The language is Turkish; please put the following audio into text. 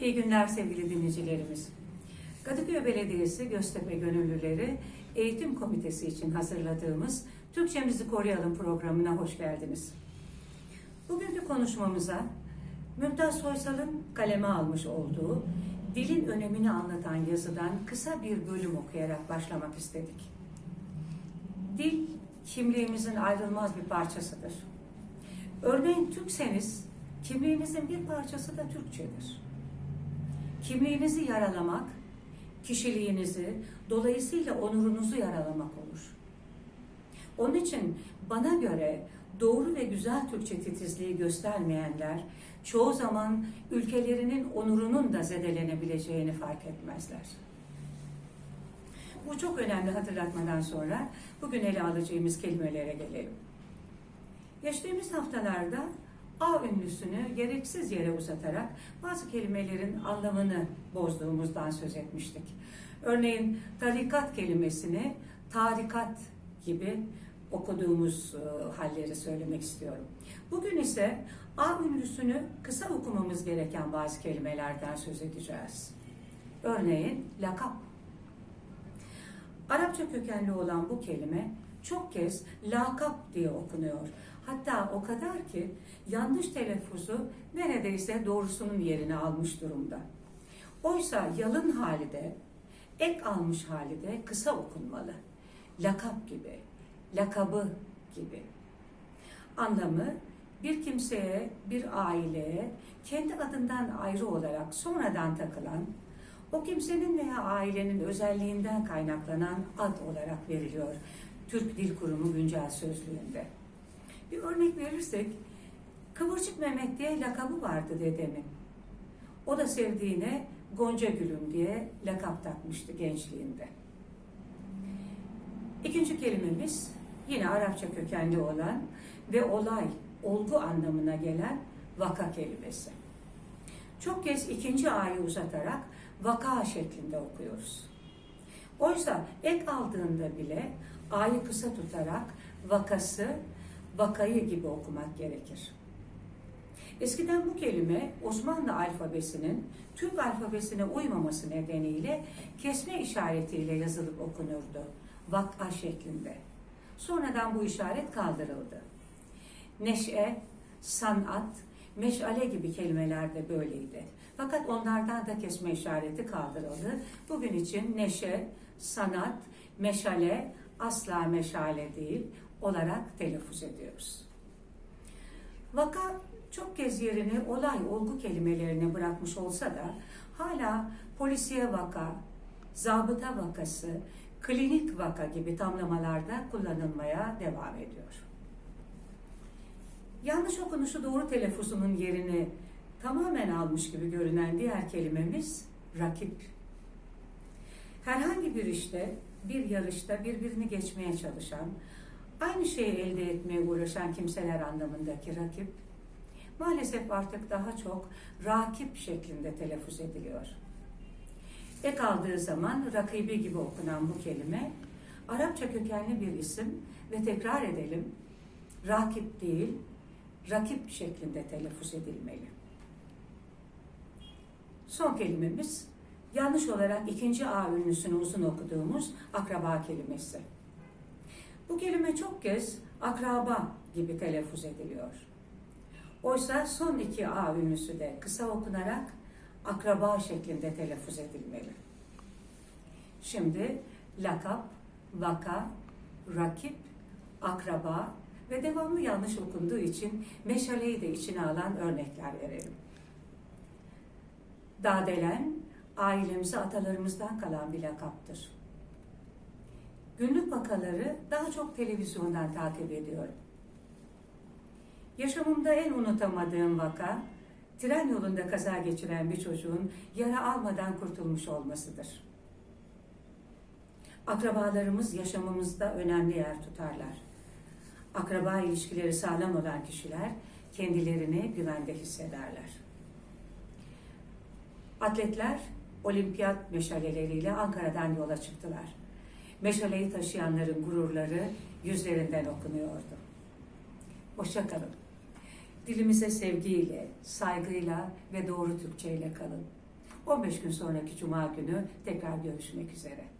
İyi günler sevgili dinleyicilerimiz. Kadıköy Belediyesi Göztepe Gönüllüleri Eğitim Komitesi için hazırladığımız Türkçemizi Koruyalım programına hoş geldiniz. Bugünkü konuşmamıza Mümtaz Soysal'ın kaleme almış olduğu dilin önemini anlatan yazıdan kısa bir bölüm okuyarak başlamak istedik. Dil kimliğimizin ayrılmaz bir parçasıdır. Örneğin Türkseniz kimliğinizin bir parçası da Türkçedir. Kimliğinizi yaralamak, kişiliğinizi, dolayısıyla onurunuzu yaralamak olur. Onun için bana göre doğru ve güzel Türkçe titizliği göstermeyenler çoğu zaman ülkelerinin onurunun da zedelenebileceğini fark etmezler. Bu çok önemli hatırlatmadan sonra bugün ele alacağımız kelimelere gelelim. Geçtiğimiz haftalarda A ünlüsünü gereksiz yere uzatarak bazı kelimelerin anlamını bozduğumuzdan söz etmiştik. Örneğin tarikat kelimesini tarikat gibi okuduğumuz e, halleri söylemek istiyorum. Bugün ise A ünlüsünü kısa okumamız gereken bazı kelimelerden söz edeceğiz. Örneğin lakap. Arapça kökenli olan bu kelime çok kez lakap diye okunuyor. Hatta o kadar ki yanlış telaffuzu neredeyse doğrusunun yerini almış durumda. Oysa yalın hali de, ek almış hali de kısa okunmalı. Lakap gibi, lakabı gibi. Anlamı bir kimseye, bir aileye kendi adından ayrı olarak sonradan takılan, o kimsenin veya ailenin özelliğinden kaynaklanan ad olarak veriliyor Türk Dil Kurumu güncel sözlüğünde. Bir örnek verirsek, Kıvırcık Mehmet diye lakabı vardı dedemin. O da sevdiğine Gonca Gülüm diye lakap takmıştı gençliğinde. İkinci kelimemiz yine Arapça kökenli olan ve olay, olgu anlamına gelen vaka kelimesi. Çok kez ikinci A'yı uzatarak vaka şeklinde okuyoruz. Oysa ek aldığında bile A'yı kısa tutarak vakası, vakayı gibi okumak gerekir. Eskiden bu kelime Osmanlı alfabesinin Türk alfabesine uymaması nedeniyle kesme işaretiyle yazılıp okunurdu. Vak'a şeklinde. Sonradan bu işaret kaldırıldı. Neşe, sanat, meşale gibi kelimeler de böyleydi. Fakat onlardan da kesme işareti kaldırıldı. Bugün için neşe, sanat, meşale, asla meşale değil olarak telaffuz ediyoruz. Vaka çok kez yerini olay, olgu kelimelerine bırakmış olsa da hala polisiye vaka, zabıta vakası, klinik vaka gibi tamlamalarda kullanılmaya devam ediyor. Yanlış okunuşu doğru telaffuzunun yerini tamamen almış gibi görünen diğer kelimemiz rakip. Herhangi bir işte, bir yarışta birbirini geçmeye çalışan, aynı şeyi elde etmeye uğraşan kimseler anlamındaki rakip, maalesef artık daha çok rakip şeklinde telaffuz ediliyor. Ek aldığı zaman rakibi gibi okunan bu kelime, Arapça kökenli bir isim ve tekrar edelim, rakip değil, rakip şeklinde telaffuz edilmeli. Son kelimemiz, yanlış olarak ikinci A ünlüsünü uzun okuduğumuz akraba kelimesi. Bu kelime çok kez akraba gibi telaffuz ediliyor. Oysa son iki A ünlüsü de kısa okunarak akraba şeklinde telaffuz edilmeli. Şimdi lakap, vaka, rakip, akraba ve devamlı yanlış okunduğu için meşaleyi de içine alan örnekler verelim. Dadelen, ailemize atalarımızdan kalan bir lakaptır. Günlük vakaları daha çok televizyondan takip ediyorum. Yaşamımda en unutamadığım vaka, tren yolunda kaza geçiren bir çocuğun yara almadan kurtulmuş olmasıdır. Akrabalarımız yaşamımızda önemli yer tutarlar. Akraba ilişkileri sağlam olan kişiler kendilerini güvende hissederler. Atletler olimpiyat meşaleleriyle Ankara'dan yola çıktılar. Meşaleyi taşıyanların gururları yüzlerinden okunuyordu. Hoşça kalın. Dilimize sevgiyle, saygıyla ve doğru Türkçeyle kalın. 15 gün sonraki cuma günü tekrar görüşmek üzere.